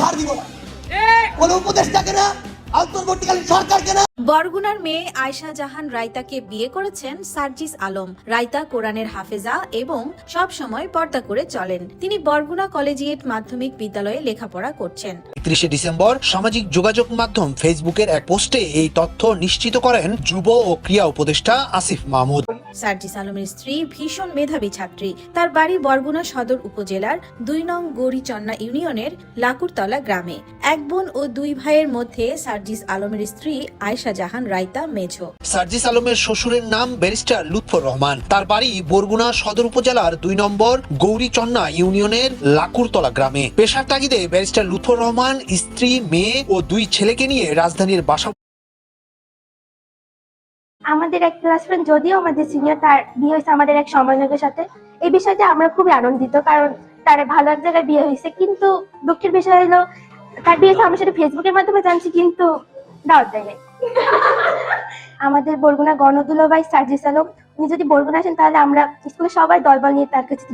ছাড় দিব না। কোন উপদেষ্টাকে না অন্তর্বর্তীকালীন সরকারকে না। বরগুনার মেয়ে আয়শা জাহান রায়তাকে বিয়ে করেছেন সার্জিস আলম। রায়তা কোরআনের হাফেজা এবং সব সময় পর্দা করে চলেন। তিনি বরগুনা কলেজিয়েট মাধ্যমিক বিদ্যালয়ে লেখাপড়া করছেন। একত্রিশে ডিসেম্বর সামাজিক যোগাযোগ মাধ্যম ফেসবুকের এক পোস্টে এই তথ্য নিশ্চিত করেন যুব ও ক্রিয়া উপদেষ্টা আসিফ মাহমুদ। সার্জিস আলমের স্ত্রী ভীষণ মেধাবী ছাত্রী। তার বাড়ি বরগুনা সদর উপজেলার দুই নং গৌরীচন্না ইউনিয়নের লাকুরতলা গ্রামে। এক বোন ও দুই ভাইয়ের মধ্যে সার্জিস আলমের স্ত্রী আয়শা জাহান, রায়তা, মেঝো। সার্জিস আলমের শ্বশুরের নাম ব্যারিস্টার লুৎফর রহমান। তার বাড়ি বরগুনা সদর উপজেলার দুই নম্বর গৌরীচন্না ইউনিয়নের লাকুরতলা গ্রামে। পেশার তাগিদে ব্যারিস্টার লুৎফর রহমান, স্ত্রী, মেয়ে ও দুই ছেলেকে নিয়ে রাজধানীর বাসা আমাদের এক ক্লাস ফ্রেন্ড যদিও আমাদের সিনিয়র তার বিয়ে হয়েছে আমাদের এক সমন্বয়কের সাথে, এই বিষয়টা আমরা খুবই আনন্দিত কারণ তার ভালো এক জায়গায় বিয়ে হয়েছে। কিন্তু দুঃখের বিষয় হলো, তার বিয়ে আমার সাথে ফেসবুকের মাধ্যমে জানছি, কিন্তু দাওয়াত দেয় নাই। আমাদের বরগুনা গণদুলো ভাই সার্জিস আলম, উনি যদি বরগুনা আসেন, তাহলে আমরা স্কুলে সবাই দলবল নিয়ে তার কাছে